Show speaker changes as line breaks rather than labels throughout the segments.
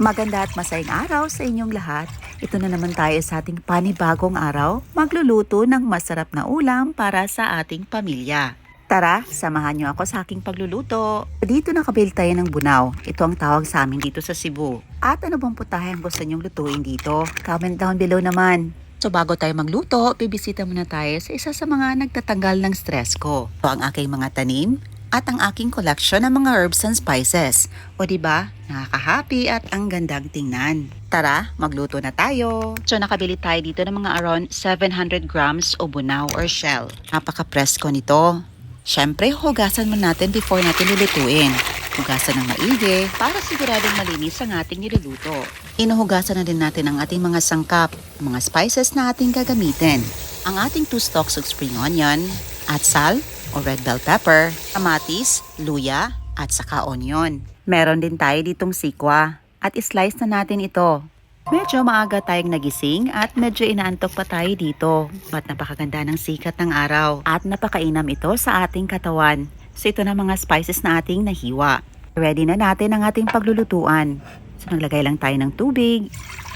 Maganda at masayang araw sa inyong lahat. Ito na naman tayo sa ating panibagong araw, magluluto ng masarap na ulam para sa ating pamilya. Tara, samahan niyo ako sa aking pagluluto. Dito nakabil tayo ng bunaw. Ito ang tawag sa amin dito sa Cebu. At ano bang putahe ang gusto niyong lutuin dito? Comment down below naman. So bago tayo magluto, bibisita muna tayo sa isa sa mga nagtatanggal ng stress ko. Ito ang aking mga tanim at ang aking collection ng mga herbs and spices. O di ba? Nakaka-happy at ang gandang tingnan. Tara, magluto na tayo. So nakabili tayo dito ng mga around 700 grams o bunaw or shell. Napaka-presko nito. Siyempre, hugasan mo natin before natin lulutuin. Hugasan ng maigi para siguradong malinis ang ating niluluto. Inuhugasan na din natin ang ating mga sangkap, mga spices na ating gagamitin. Ang ating 2 stalks of spring onion, at sal o red bell pepper, kamatis, luya, at saka onion. Meron din tayo ditong sikwa at islice na natin ito. Medyo maaga tayong nagising at medyo inaantok pa tayo dito. Ba't napakaganda ng sikat ng araw at napakainam ito sa ating katawan. So ito na mga spices na ating nahiwa. Ready na natin ang ating paglulutuan. So naglagay lang tayo ng tubig.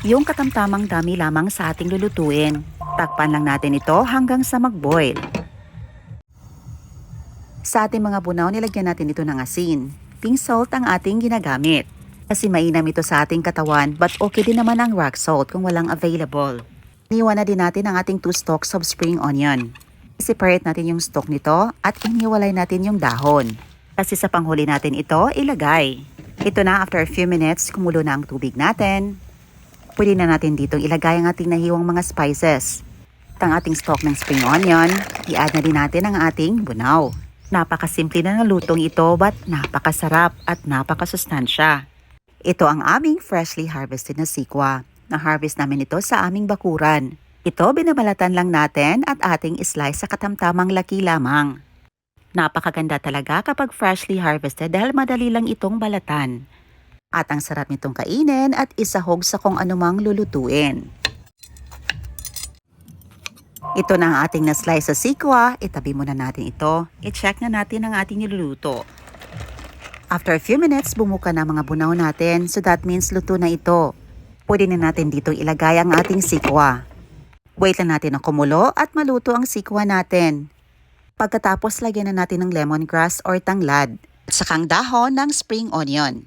Yung katamtamang dami lamang sa ating lulutuin. Takpan lang natin ito hanggang sa mag-boil. Sa ating mga bunaw, nilagyan natin ito ng asin. Pink salt ang ating ginagamit. Kasi mainam ito sa ating katawan but okay din naman ang rock salt kung walang available. Iniwan na din natin ang ating 2 stalks of spring onion. Separate natin yung stalk nito at iniwalay natin yung dahon. Kasi sa panghuli natin ito, ilagay. Ito na after a few minutes, kumulo na ang tubig natin. Pwede na natin dito ilagay ang ating nahiwang mga spices. At ang ating stalk ng spring onion, i-add na din natin ang ating bunaw. Napakasimple na ng lutong ito but napakasarap at napakasustansya. Ito ang aming freshly harvested na sikwa. Na-harvest namin ito sa aming bakuran. Ito binabalatan lang natin at ating slice sa katamtamang laki lamang. Napakaganda talaga kapag freshly harvested dahil madali lang itong balatan. At ang sarap nitong kainin at isahog sa kung anumang lulutuin. Ito na ang ating na-slice sa sikwa. Itabi muna natin ito. I-check na natin ang ating niluluto. After a few minutes, bumuka na mga bunaw natin. So that means luto na ito. Pwede na natin dito ilagay ang ating sikwa. Wait lang natin na kumulo at maluto ang sikwa natin. Pagkatapos, lagyan na natin ng lemongrass or tanglad. At sakang dahon ng spring onion.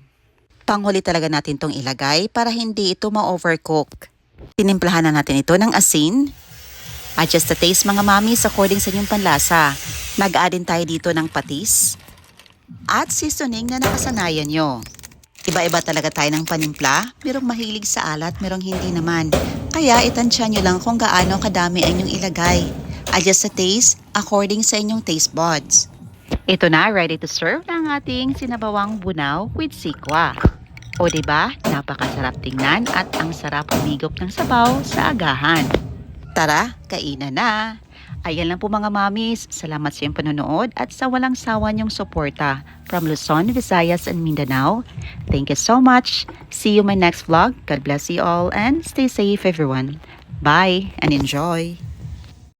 Panghuli talaga natin itong ilagay para hindi ito ma-overcook. Tinimplahan na natin ito ng asin. Adjust the taste mga mamis according sa inyong panlasa. Nag-add din tayo dito ng patis at seasoning na nakasanayan nyo. Iba-iba talaga tayo ng panimpla, merong mahilig sa alat, merong hindi naman. Kaya itansya nyo lang kung gaano kadami ang inyong ilagay. Adjust the taste according sa inyong taste buds. Ito na, ready to serve na ang ating sinabawang bunaw with sikwa. O ba diba, napakasarap tingnan at ang sarap humigop ng sabaw sa agahan. Tara, kainan na! Ayan lang po mga mamis, salamat sa iyong panonood at sa walang sawa niyong suporta from Luzon, Visayas, and Mindanao. Thank you so much. See you my next vlog. God bless you all and stay safe everyone. Bye and enjoy!